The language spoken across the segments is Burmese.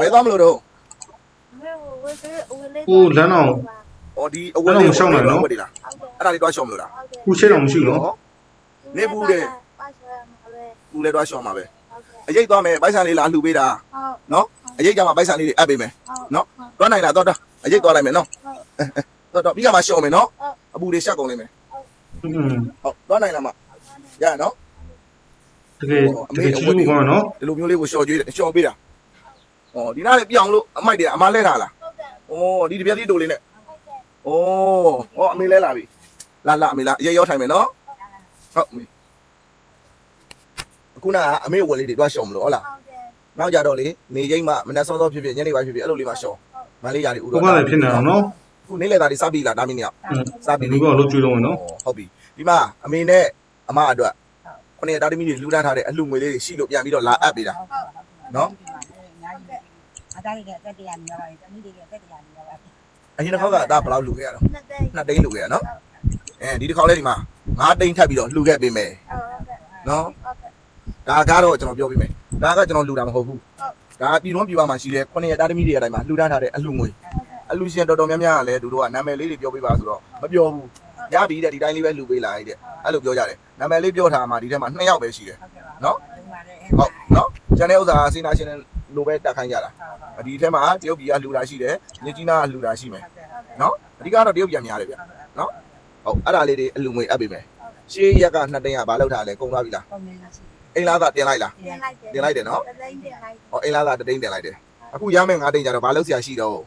ဘယ်သွားမလို့တော့ဟိုလမ်းတော့ဟောဒီအဝတ်လေးရှောင်းတယ်နော်ဟုတ်တယ်လားအဲ့ဒါလေးတွားရှောင်းမလို့လားခုရှေ့တော့မရှိတော့နေဘူးတဲ့ဘူးလဲတွားရှောင်းမှာပဲအရေးသွားမယ်ပိုက်ဆံလေးလာလှူပေးတာနော်အရေးကြမှာပိုက်ဆံလေးတွေအပ်ပေးမယ်နော်တွားနိုင်လားတွားတာအရေးသွားလိုက်မယ်နော်တော့တော့ပြီးကမှရှောင်းမယ်နော်အပူတွေရှက်ကုန်လိမ့်မယ်ဟုတ်တွားနိုင်လားမရနော်တကယ်တကယ်ချူကောနော်ဒီလိုမျိုးလေးကိုရှော့ကြွေးရှော့ပေးတာ ဩဒီနားလည်းပြောင်းလို့အမိုက်တယ်အမလဲထားလားဩဒီတပြက်တိတိုလေးနဲ့ဩဩအမေလဲလာပြီလာလာအမေလာရေရောထိုင်မယ်နော်ဟုတ်အမေခုနကအမေဝယ်လေးတွေတွားရှောင်မလို့ဟုတ်လားနောက်ကြတော့လေနေရိတ်မှမနှက်စောစောဖြစ်ဖြစ်ညနေပိုင်းဖြစ်ဖြစ်အဲ့လိုလေးမှရှောင်မလေးရာတွေဥတော့ဟုတ်ကဲ့ဖြစ်နေအောင်နော်ခုနေလေသားတွေစပြီလားဒါမင်းနေအောင်စပြီလူကတော့ကျွေးတော့မယ်နော်ဟုတ်ပြီဒီမှာအမေနဲ့အမအတွက်ခုနေတာတမီတွေလူတန်းထားတဲ့အလှငွေလေးတွေရှိလို့ပြန်ပြီးတော့လာအပ်ပေးတာနော် အသားတွေကတက်တရားမျိုးပါတယ်တမိတွေကတက်တရားမျိုးပါတယ်အရင်တစ်ခေါက်ကအသားဘယ်လောက်လူခဲ့ရတော့နှစ်သိန်းနှစ်သိန်းလူခဲ့ရနော်အဲဒီတစ်ခေါက်လဲဒီမှာ9သိန်းထပ်ပြီးတော့လူခဲ့ပေးမယ်နော်ဒါကတော့ကျွန်တော်ပြောပေးမယ်ဒါကကျွန်တော်လူတာမဟုတ်ဘူးဒါကပြည်တွင်းပြည်ပမှာရှိတဲ့9ရက်တာသမီတွေအတိုင်းမှာလူတန်းထားတဲ့အလှငွေအလှရှင်တော်တော်များများကလည်းတို့တို့ကနာမည်လေးတွေပြောပေးပါဆိုတော့မပြောဘူးရပြီတဲ့ဒီတိုင်းလေးပဲလူပေးလိုက်တဲ့အဲ့လိုပြောကြတယ်နာမည်လေးပြောထားမှာဒီထဲမှာ2ယောက်ပဲရှိတယ်နော်ဟုတ်နော် channel ဥစားစေနာရှင် လိုပဲတက်ခိုင်းကြတာဒီထဲမှာတရုတ်ပြည်ကလူတာရှိတယ်ညကြီးနာကလူတာရှိမယ်နော်အဓိကတော့တရုတ်ပြည်များတယ်ဗျနော်ဟုတ်အဲ့ဒါလေးတွေအလူငွေအပ်ပေးမယ်ရှေးရက်ကနှစ်တင်းရဘာလောက်ထားလဲကုန်သွားပြီလားကုန်ပြီလားအိမ်လာသာတင်လိုက်လားတင်လိုက်တယ်တင်လိုက်တယ်နော်တသိန်းတင်လိုက်ဟောအိမ်လာသာတသိန်းတင်လိုက်တယ်အခုရမယ်ငါးသိန်းကြတော့ဘာလောက်ဆရာရှိတော့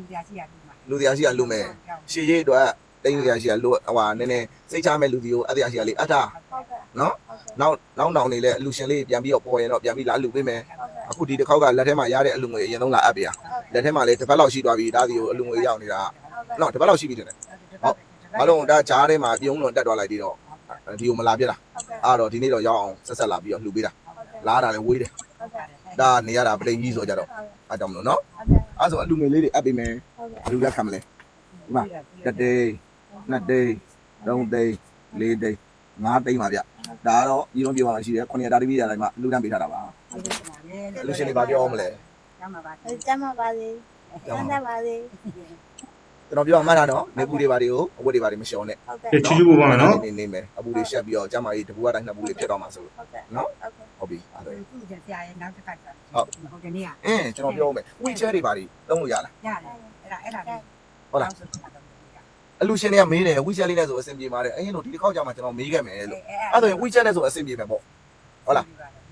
လူတရားရှိရလူမှာလူတရားရှိရလူမယ်ရှေးရေးအတွက်တိန်းဆရာရှိရလူဟိုဟာနည်းနည်းစိတ်ချမဲ့လူဒီကိုအတရားရှိရလေးအထားဟုတ်ကဲ့ နော်နောက်နောက်နောင်နေလဲအလူရှင်လေးပြန်ပြီးတော့ပေါ်ရင်တော့ပြန်ပြီးလာအလူပေးမယ်အခုဒီတစ်ခေါက်ကလက်ထဲမှာရတဲ့အလူငွေအရင်ဆုံးလာအပ်ပြရလက်ထဲမှာလဲတစ်ပတ်လောက်ရှိသွားပြီဒါစီကိုအလူငွေရောက်နေတာနော်တစ်ပတ်လောက်ရှိပြီတဲ့ဟုတ်ဘာလို့ဒါကြားထဲမှာပြုံးလွန်တက်သွားလိုက်ပြီးတော့ဒီကိုမလာပြတာအဲ့တော့ဒီနေ့တော့ရောက်အောင်ဆက်ဆက်လာပြီးတော့လှူပေးတာလာတာလည်းဝေးတယ်ဒါနေရတာပလိန်ကြီးဆိုကြတော့အတောင်လို့နော်အဲ့ဆိုအလူငွေလေးတွေအပ်ပေးမယ်အလူလက်ခံမလဲဒီမှာတတိနှစ်တိသုံးတိလေးတိငါးတိမှဗျ ဒါကတော့ညီတော်ပြောပါရှိတယ်9ရက်တာတိမိရတိုင်းမှာလူတန်းပေးထားတာပါဟုတ်ကဲ့ပါလေလူရှင်တွေဘာပြောမလဲကျမ်းပါပါကျမ်းပါပါစေကျမ်းပါပါစေကျွန်တော်ပြောအောင်မှတ်တာနော်နေပူတွေပါတွေကိုအဝတ်တွေပါတွေမရှောင်နဲ့ဟုတ်ကဲ့ချီချူပူပါမယ်နော်နေနေမယ်အပူတွေရှက်ပြီးတော့ကျမကြီးတပူကတိုင်းနှစ်ပူလေးဖြစ်တော့မှာဆိုလို့ဟုတ်ကဲ့နော်ဟုတ်ပြီအဲ့ဒါသူ့ကြဆရာရဲ့နောက်တစ်ခါကျဟုတ်ဟုတ်တယ်နေရအင်းကျွန်တော်ပြောအောင်မယ်ဝီချဲတွေပါတွေသုံးလို့ရလားရတယ်အဲ့ဒါအဲ့ဒါဟုတ်လား အလူရှင်တွေကမေးတယ်ဝီချဲလေးနဲ့ဆိုအဆင်ပြေပါတယ်အရင်တို့ဒီတစ်ခေါက်ကြာမှကျွန်တော်မေးခဲ့မယ်လို့အဲ့ဒါဆိုရင်ဝီချဲနဲ့ဆိုအဆင်ပြေမယ်ပေါ့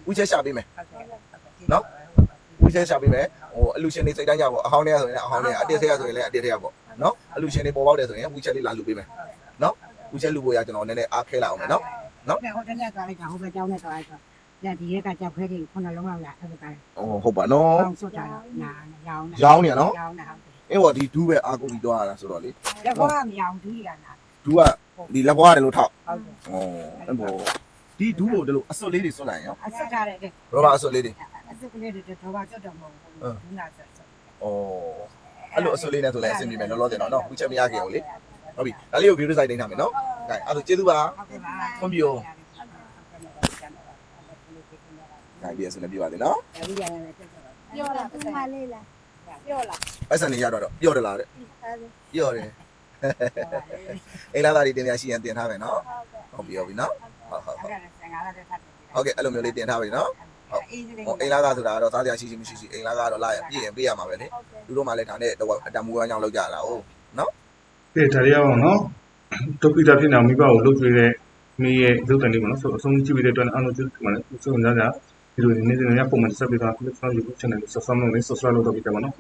ဝီချဲရှာပေးမယ်ဝီချဲရှာပေးမယ်ဟိုအလူရှင်တွေစိတ်တိုင်းကြပေါ့အဟောင်းတွေကဆိုရင်အဟောင်းတွေအတစ်ထက်ဆိုရင်လည်းအတစ်ထက်ပေါ့နော်အလူရှင်တွေပေါ်ပေါက်တယ်ဆိုရင်ဝီချဲလေးလာလူပေးမယ်နော်ဝီချဲလူဖို့ရကျွန်တော်နည်းနည်းအားခဲလာအောင်မယ်နော်ဟိုတနေ့သွားလိုက်တာဟိုဘက်ကျောင်းနဲ့သွားလိုက်တော့လက်ဒီရက်ကကြောက်ခဲကြီးခုနလုံးလောက်လာအဲ့ဒါကဟိုဟုတ်ပါနော်အောင်စွတ်တာနာရောင်းရောင်းနေနော်ရောင်းတာဟုတ် အင်းဟောဒီဒူးပဲအားကိုပြီးသွားရတာဆိုတော့လေလက်ဘောကမရောင်းဒူးရနာဒူးကဒီလက်ဘွားတယ်လို့ထောက်ဟုတ်တယ်ဩအဲ့ဘောဒီဒူးကိုဒီလိုအစွတ်လေးတွေစွတ်လိုက်ရောအဆက်ထားတဲ့ရောဘာအစွတ်လေးတွေအစကလေးတွေတော့ဘာကြောက်တော့မဟုတ်ဘူးဒူးနာဆက်ဆက်ဩအဲ့လိုအစွတ်လေးနဲ့ဆိုလည်းအဆင်ပြေမယ်လောလောဆယ်တော့နော်ဝီချက်မရခင်ကိုလေဟုတ်ပြီဒါလေးကို view design တင်ထားမယ်နော်ဒါအဲ့ဒါကျေးဇူးပါဟုတ်ကဲ့ပါခွန်ပြောဒါဒီအစနေပြပါလေနော်အဲ့ဒီရတယ်တက်တော့ ပတ်စံနေရတော့တော့ပြော့တလားတဲ့ပြော့တယ်အိမ်လာပါတွေတင်ပြရှိရင်တင်ထားမယ်နော်ဟုတ်ပြီဟုတ်ပြီနော်ဟုတ်ဟုတ်ဟုတ်ဟုတ်ကဲ့အဲ့လိုမျိုးလေးတင်ထားပြီနော်ဟုတ်အိမ်လာကဆိုတာကတော့စားစရာရှိရှိမရှိရှိအိမ်လာကတော့လာရပြည့်ရင်ပြည့်ရမှာပဲလေသူတို့မှလည်းဒါနဲ့တော့အတမူဝမ်းကြောင့်လောက်ကြတာဟုတ်နော်ပြေဒါရီရအောင်နော်တိုပီတာဖြစ်နေမိဘကိုလှုပ်သွေးတဲ့မိရဲ့ရုပ်တံလေးပေါ့နော်ဆိုအဆုံးကြည့်ပြီးတဲ့အတွက်အားလုံးကျေးဇူးတင်ပါတယ်ဆိုတော့ညညဒီလိုနေနေရပုံမှန်စပ်ပြီးသား click ဆောင်ယူ channel subscribe လုပ်နေ subscribe လုပ်တော့ပြီးတယ်ပေါ့နော်